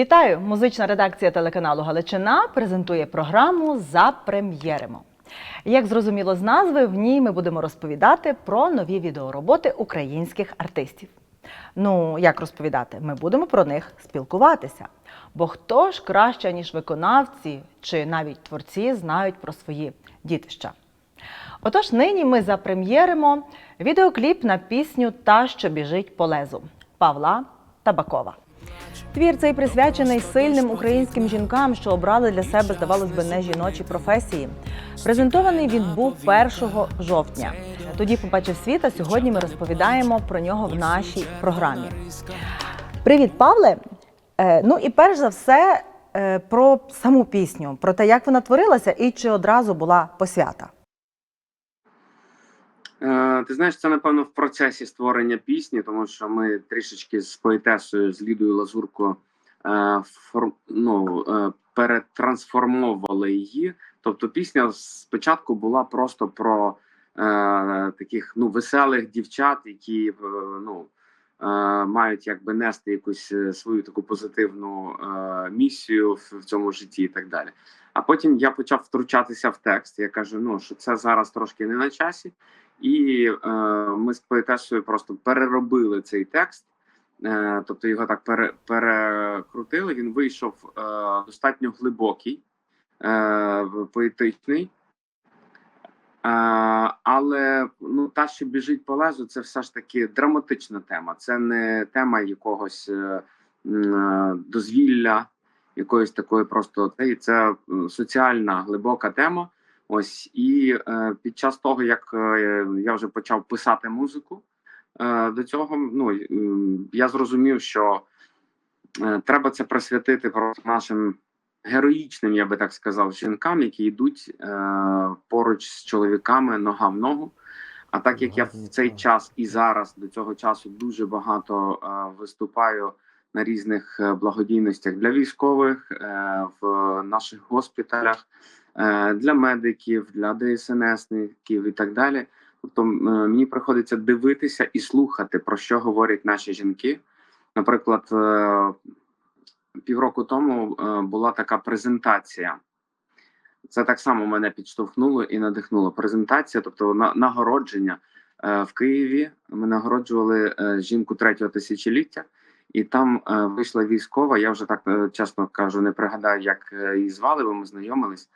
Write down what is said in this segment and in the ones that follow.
Вітаю! Музична редакція телеканалу Галичина презентує програму Запрем'єримо. Як зрозуміло з назви, в ній ми будемо розповідати про нові відеороботи українських артистів. Ну, як розповідати? Ми будемо про них спілкуватися. Бо хто ж краще, ніж виконавці чи навіть творці знають про свої дітища? Отож, нині ми запрем'єримо відеокліп на пісню Та, що біжить по лезу Павла Табакова. Твір цей присвячений сильним українським жінкам, що обрали для себе, здавалось би, не жіночі професії. Презентований він був 1 жовтня. Тоді побачив світ, а сьогодні ми розповідаємо про нього в нашій програмі. Привіт, Павле! Е, ну і перш за все е, про саму пісню, про те, як вона творилася і чи одразу була посвята. Е, Ти знаєш, це напевно в процесі створення пісні, тому що ми трішечки з поетесою з Лідою Лазурко е, фор, ну, е, перетрансформовували її. Тобто, пісня спочатку була просто про е, таких ну веселих дівчат, які ну. е, Мають якби нести якусь свою таку позитивну е, місію в, в цьому житті і так далі. А потім я почав втручатися в текст. Я кажу: ну що це зараз трошки не на часі, і е, ми з поетесою просто переробили цей текст, е, тобто його так пере, перекрутили. Він вийшов е, достатньо глибокий, е, поетичний. Е, але ну, та, що біжить по лезу, це все ж таки драматична тема. Це не тема якогось е, е, дозвілля, якоїсь такої просто це, соціальна глибока тема. Ось і е, під час того, як е, я вже почав писати музику, е, до цього ну е, я зрозумів, що е, треба це присвятити просто нашим героїчним, я би так сказав, жінкам, які йдуть е, поруч з чоловіками нога в ногу. А так як я в цей час і зараз до цього часу дуже багато е, виступаю на різних е, благодійностях для військових е, в наших госпіталях для медиків, для ДСНСників і так далі. Тобто е, мені приходиться дивитися і слухати, про що говорять наші жінки. Наприклад, е, півроку тому е, була така презентація. Це так само мене підштовхнуло і надихнуло. Презентація, тобто на, нагородження е, в Києві. Ми нагороджували е, жінку третього тисячоліття, і там е, вийшла військова. Я вже так е, чесно кажу, не пригадаю, як е, її звали, бо ми знайомились.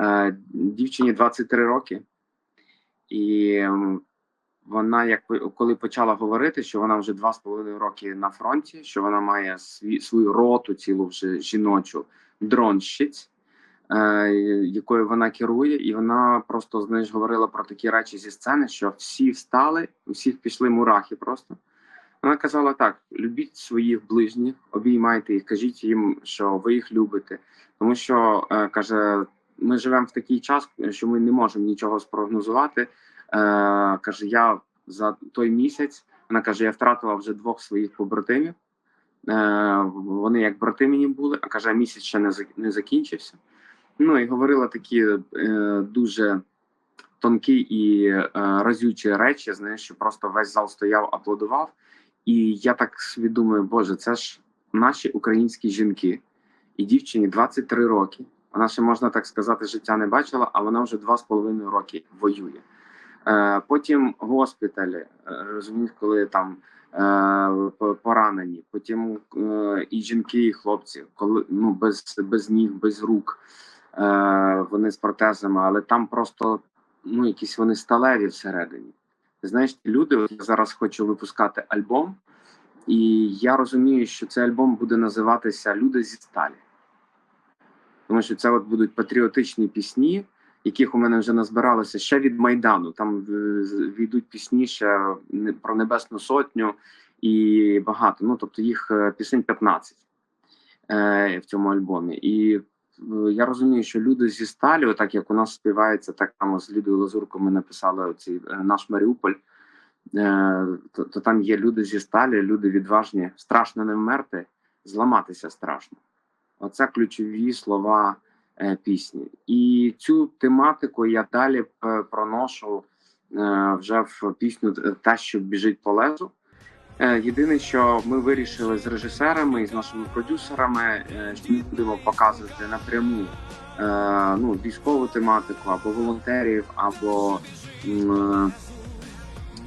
Е, дівчині 23 роки, і вона, як коли почала говорити, що вона вже два з половиною роки на фронті, що вона має свій, свою роту цілу вже жіночу дронщиць, е, якою вона керує, і вона просто знаєш, говорила про такі речі зі сцени, що всі встали, у всіх пішли мурахи просто. Вона казала так: любіть своїх ближніх, обіймайте їх, кажіть їм, що ви їх любите. Тому що е, каже, ми живемо в такий час, що ми не можемо нічого спрогнозувати. Е, каже, я за той місяць вона каже: я втратила вже двох своїх побратимів. Е, вони як брати мені були, а каже, місяць ще не, не закінчився. Ну і говорила такі е, дуже тонкі і е, разючі речі. Знаєш, що просто весь зал стояв, аплодував. І я так думаю, боже, це ж наші українські жінки, і дівчині 23 роки. Вона ще можна так сказати, життя не бачила, а вона вже два з половиною роки воює. Е, потім госпіталі, е, розумієш, коли там е, поранені, потім і жінки, і хлопці, коли ну без, без ніг, без рук, вони з протезами, але там просто ну якісь вони сталеві всередині. Знаєш, люди, я зараз хочу випускати альбом, і я розумію, що цей альбом буде називатися Люди зі сталі. Тому що це от будуть патріотичні пісні, яких у мене вже назбиралося ще від Майдану. Там е, війдуть пісні ще про Небесну Сотню і багато. Ну, тобто їх е, пісень 15 е, в цьому альбомі. І е, я розумію, що люди зі сталі, так як у нас співається, так само з Лідою Лазурко ми написали оцей наш Маріуполь. То, то там є люди зі сталі, люди відважні, страшно не вмерти, зламатися страшно. Оце ключові слова е, пісні. І цю тематику я далі е, проношу е, вже в пісню «Та, що біжить по лезу. Єдине, що ми вирішили з режисерами і з нашими продюсерами, що ми будемо показувати напряму ну, військову тематику або волонтерів, або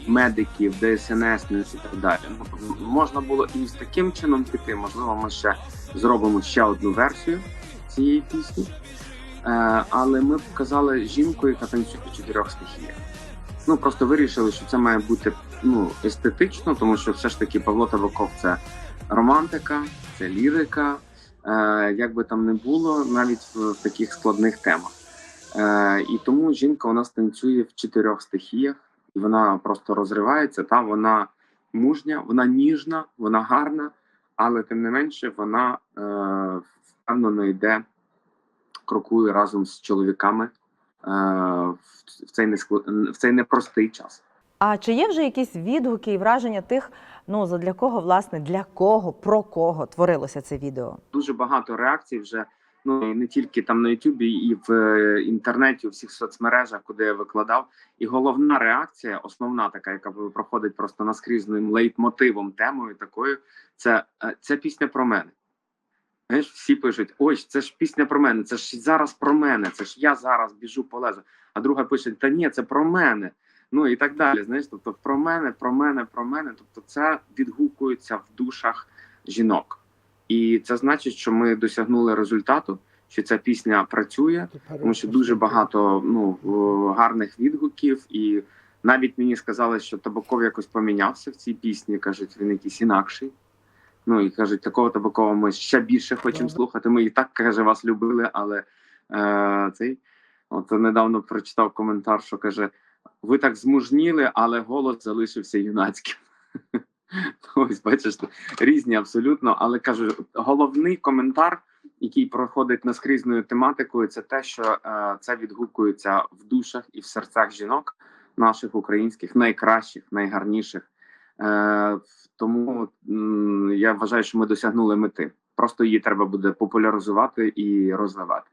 медиків, ДСНС і так далі. Ну, можна було і з таким чином піти. Можливо, ми ще зробимо ще одну версію цієї пісні. Е, але ми показали жінку, яка танцює в чотирьох стихіях. Ну просто вирішили, що це має бути ну, естетично, тому що все ж таки Павло Табаков це романтика, це лірика. Е, як би там не було, навіть в, в таких складних темах. Е, і тому жінка у нас танцює в чотирьох стихіях, вона просто розривається. Та вона мужня, вона ніжна, вона гарна, але тим не менше вона е, впевнено йде, крокує разом з чоловіками е, в, цей несклад- в цей непростий час. А чи є вже якісь відгуки і враження тих, ну задля кого, власне, для кого, про кого творилося це відео? дуже багато реакцій вже ну і не тільки там на Ютубі, і в е, інтернеті, у всіх соцмережах, куди я викладав. І головна реакція, основна така, яка проходить просто наскрізним лейтмотивом, темою такою, це е, це пісня про мене. Знаєш, всі пишуть: ось це ж пісня про мене, це ж зараз про мене, це ж я зараз біжу по лезу. А друга пише: Та ні, це про мене. Ну і так далі. Знаєш, тобто про мене, про мене, про мене. Тобто, це відгукується в душах жінок. І це значить, що ми досягнули результату, що ця пісня працює, тому що дуже багато ну е, гарних відгуків, і навіть мені сказали, що Табаков якось помінявся в цій пісні. кажуть, він якийсь інакший. Ну і кажуть, такого Табакова ми ще більше хочемо слухати. Ми і так каже, вас любили, але е, цей от недавно прочитав коментар, що каже: ви так змужніли, але голос залишився юнацьким. Ось бачиш, різні абсолютно, але кажу, головний коментар, який проходить наскрізною тематикою, це те, що е, це відгукується в душах і в серцях жінок наших українських, найкращих, найгарніших. Е, тому я вважаю, що ми досягнули мети. Просто її треба буде популяризувати і розвивати.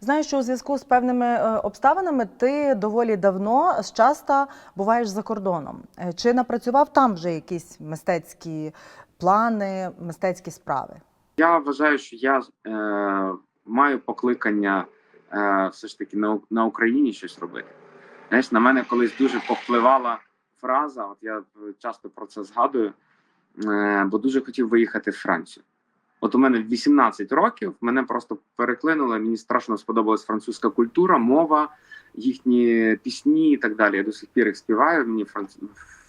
Знаю, що у зв'язку з певними е, обставинами ти доволі давно з часто буваєш за кордоном. Е, Чи напрацював там вже якісь мистецькі плани, мистецькі справи? Я вважаю, що я е, маю покликання е, все ж таки на, на Україні щось робити. Знаєш, на мене колись дуже повпливала фраза. От я часто про це згадую, е, бо дуже хотів виїхати в Францію. От у мене 18 років мене просто переклинуло. Мені страшно сподобалась французька культура, мова, їхні пісні і так далі. Я до сих пір їх співаю. Мені франц...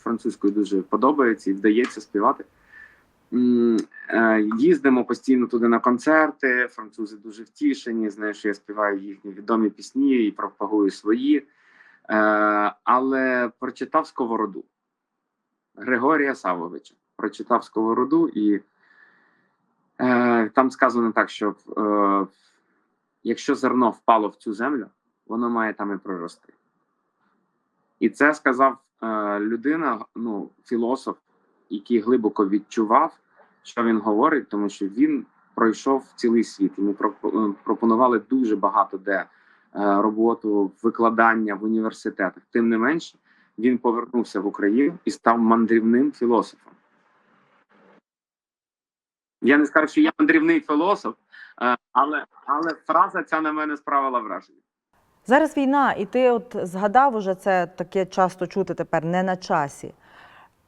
французькою дуже подобається і вдається співати. Е, Їздимо постійно туди на концерти. Французи дуже втішені. Знаєш, я співаю їхні відомі пісні і пропагую свої. Е, Але прочитав Сковороду Григорія Савовича. Прочитав Сковороду, і там сказано так, що е, якщо зерно впало в цю землю, воно має там і прорости. І це сказав е, людина, ну, філософ, який глибоко відчував, що він говорить, тому що він пройшов цілий світ. Йому е, пропонували дуже багато де е, роботу, викладання в університетах. Тим не менше, він повернувся в Україну і став мандрівним філософом. Я не скажу, що я мандрівний філософ, е, але, але фраза ця на мене справила враження. Зараз війна, і ти от згадав уже це таке часто чути тепер не на часі.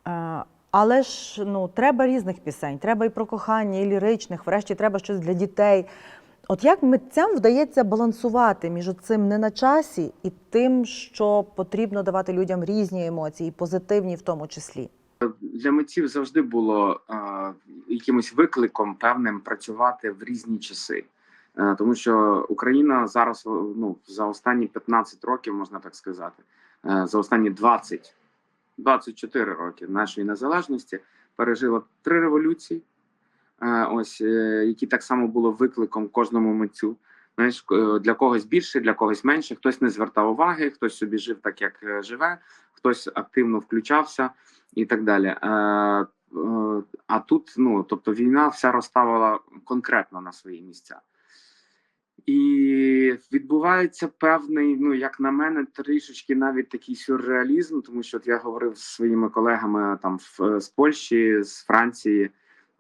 Е, Але ж ну, треба різних пісень, треба і про кохання, і ліричних, врешті треба щось для дітей. От як митцям вдається балансувати між цим не на часі і тим, що потрібно давати людям різні емоції, позитивні в тому числі? Для митців завжди було е, якимось викликом певним працювати в різні часи. Е, тому що Україна зараз ну, за останні 15 років, можна так сказати, е, за останні 20, 24 роки нашої незалежності пережила три революції, е, ось які так само було викликом кожному митцю. Знаєш, для когось більше, для когось менше. Хтось не звертав уваги, хтось собі жив так, як живе, хтось активно включався і так далі. Е, е, а тут, ну тобто, війна вся розставила конкретно на свої місця. І відбувається певний, ну як на мене, трішечки навіть такий сюрреалізм, тому що от я говорив з своїми колегами там в, з Польщі, з Франції,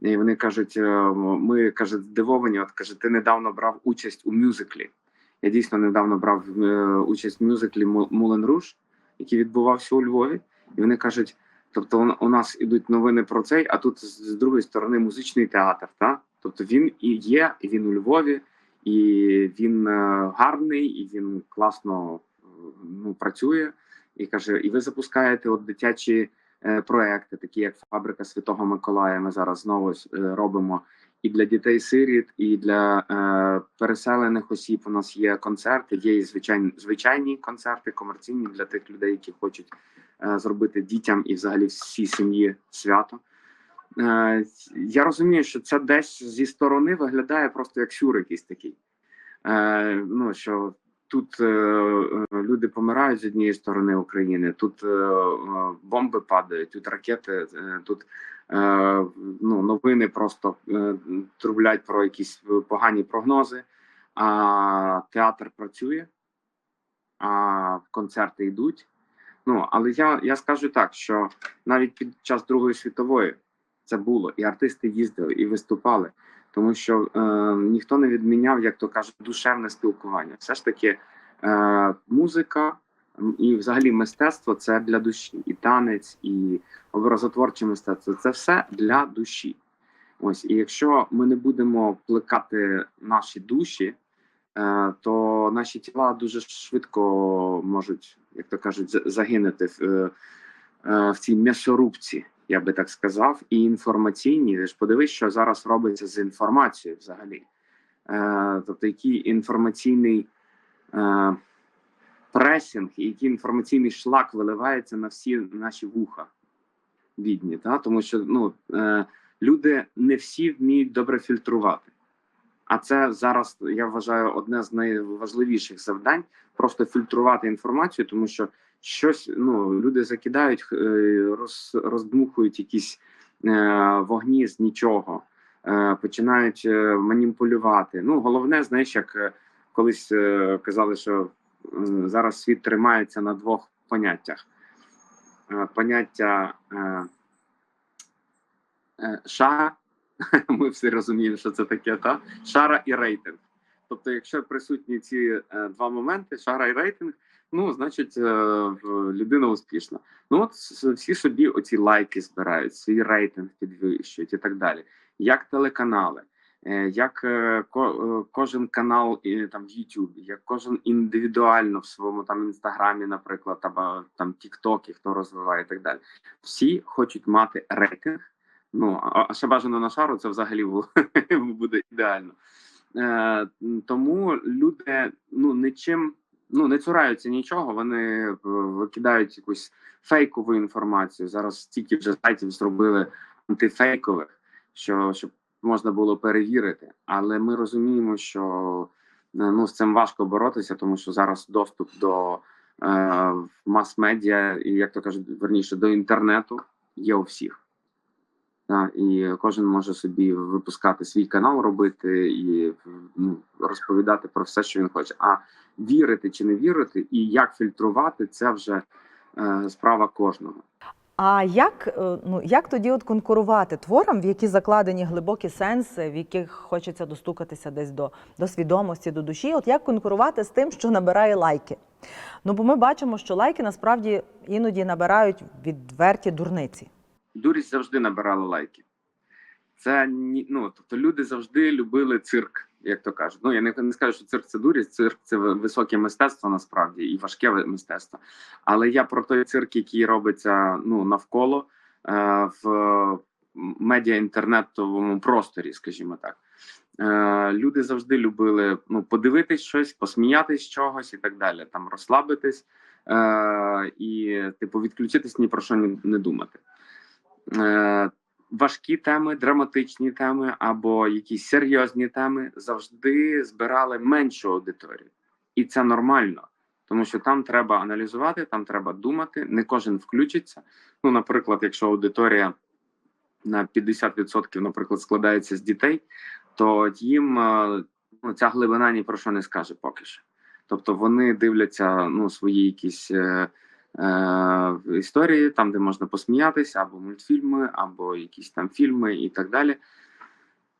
і вони кажуть: е, ми каже, здивовані. От каже, ти недавно брав участь у мюзиклі. Я дійсно недавно брав е, участь в мюзиклі Мулен Руш, який відбувався у Львові, і вони кажуть: тобто, у- нас ідуть новини про цей, а тут з другої сторони музичний театр. Та? Тобто він і є, і він у Львові, і він е, гарний, і він класно е, ну, працює. І каже: і ви запускаєте от дитячі е, проекти, такі як Фабрика Святого Миколая. Ми зараз знову робимо і для дітей сиріт, і для е, переселених осіб. У нас є концерти, є і звичайні звичайні концерти, комерційні для тих людей, які хочуть е, зробити дітям і взагалі всій сім'ї свято. Е, я розумію, що це десь зі сторони виглядає просто як сюр якийсь такий. Е, ну що тут е, е, люди помирають з однієї сторони України, тут е, е, бомби падають, тут ракети, е, тут ну, новини просто е, трублять про якісь погані прогнози. А театр працює, а концерти йдуть. Ну але я, я скажу так, що навіть під час Другої світової це було, і артисти їздили і виступали, тому що е, ніхто не відміняв, як то кажуть, душевне спілкування. Все ж таки, е, музика і взагалі мистецтво це для душі, і танець, і образотворче мистецтво це все для душі. Ось, і якщо ми не будемо плекати наші душі, е, то наші тіла дуже швидко можуть, як то кажуть, загинути в, е, е, в цій м'ясорубці, я би так сказав, і інформаційні. Ж подивись, що зараз робиться з інформацією взагалі. Тобто, який інформаційний пресінг, який інформаційний шлак виливається на всі наші вуха бідні, та? тому що ну, е, люди не всі вміють добре фільтрувати. А це зараз я вважаю одне з найважливіших завдань просто фільтрувати інформацію, тому що щось ну люди закидають, е, роз, роздмухують якісь е, вогні з нічого, е, починають е, маніпулювати. Ну головне, знаєш, як е, колись казали, що зараз світ тримається на двох поняттях: Е, поняття е, е, шара. Ми всі розуміємо, що це таке, та шара і рейтинг. Тобто, якщо присутні ці е, два моменти, шара і рейтинг, ну значить е, людина успішна. Ну от всі собі оці лайки збирають, свій рейтинг підвищують і так далі. Як телеканали, е, як е, е, кожен канал там в Ютубі, як кожен індивідуально в своєму там інстаграмі, наприклад, або там Тіктокі, хто розвиває і так далі. Всі хочуть мати рейтинг. Ну а ще бажано на шару, це взагалі буде ідеально. Е, тому люди ну нічим ну не цураються нічого. Вони е, викидають якусь фейкову інформацію. Зараз стільки вже сайтів зробили антифейкових, що щоб можна було перевірити. Але ми розуміємо, що е, ну з цим важко боротися, тому що зараз доступ до е, мас-медіа і як то кажуть, верніше до інтернету є у всіх. Та, і кожен може собі випускати свій канал, робити і ну, розповідати про все, що він хоче. А вірити чи не вірити, і як фільтрувати, це вже е, справа кожного. А як, е, ну, як тоді от конкурувати творам, в які закладені глибокі сенси, в яких хочеться достукатися десь до, до свідомості, до душі? От як конкурувати з тим, що набирає лайки? Ну, бо ми бачимо, що лайки насправді іноді набирають відверті дурниці. Дурість завжди набирала лайки. Це ну, тобто люди завжди любили цирк, як то кажуть. Ну я не, не скажу, що цирк це дурість, цирк це високе мистецтво насправді і важке мистецтво. Але я про той цирк, який робиться ну навколо е, в медіа інтернетовому просторі, скажімо так. Е, люди завжди любили ну, подивитись щось, посміятись чогось і так далі. Там розслабитись е, і, типу, відключитись ні про що не, думати. Е, важкі теми, драматичні теми або якісь серйозні теми завжди збирали меншу аудиторію, і це нормально, тому що там треба аналізувати, там треба думати. Не кожен включиться. Ну, наприклад, якщо аудиторія на 50%, наприклад, складається з дітей, то їм е, ну, ця глибина ні про що не скаже поки що. Тобто вони дивляться ну, свої якісь е, е, історії, там, де можна посміятися, або мультфільми, або якісь там фільми і так далі.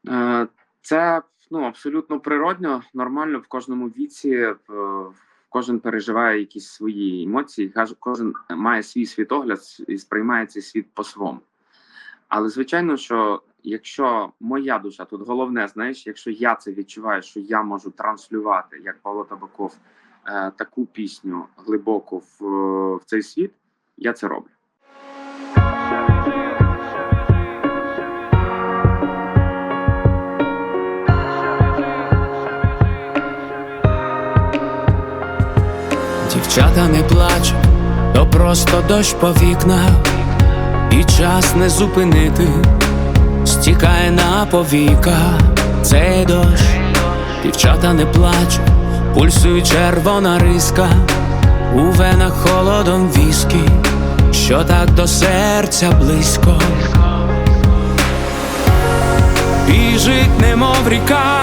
Е, це ну, абсолютно природньо, нормально в кожному віці. е, Кожен переживає якісь свої емоції, кожен має свій світогляд і сприймає цей світ по-своєму. Але звичайно, що якщо моя душа тут головне, знаєш, якщо я це відчуваю, що я можу транслювати, як Павло Табаков, таку пісню глибоко в, в цей світ, я це роблю. Дівчата не плачуть, то просто дощ по вікнах, і час не зупинити, стікає на повіках. Цей дощ, дівчата не плачуть, пульсує червона риска, у венах холодом віскі, що так до серця близько. Біжить, немов ріка,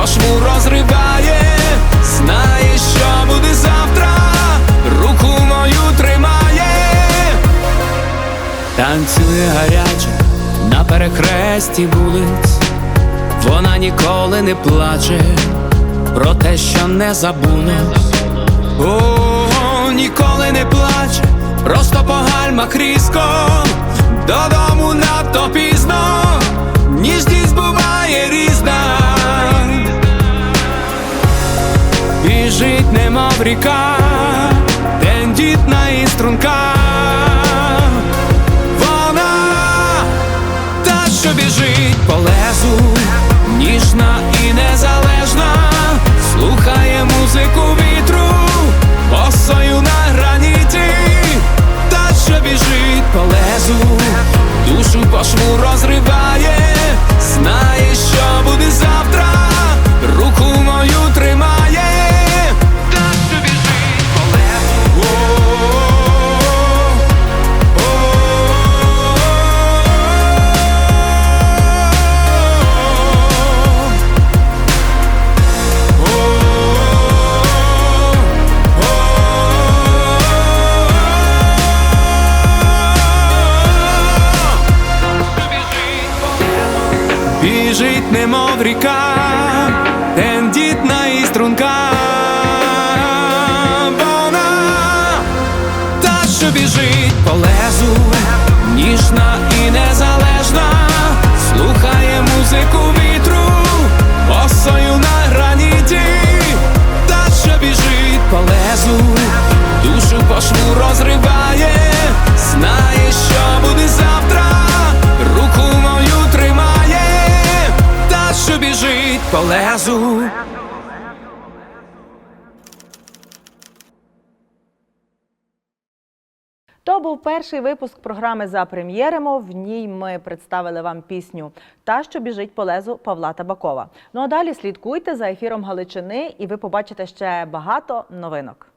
душу розриває, знає, що буде завтра, руку мою тримає. Танцює гаряче на перехресті вулиць, вона ніколи не плаче про те, що не забулось. О, ніколи не плаче, просто по гальмах різко, додому надто пізно, ніжність буває різна. Біжить, немов ріка, тендітна і струнка. Вона та, що біжить по Біжить, немов ріка, біжить по лезу. То був перший випуск програми за прем'єримо. В ній ми представили вам пісню Та, що біжить по лезу Павла Табакова. Ну а далі слідкуйте за ефіром Галичини, і ви побачите ще багато новинок.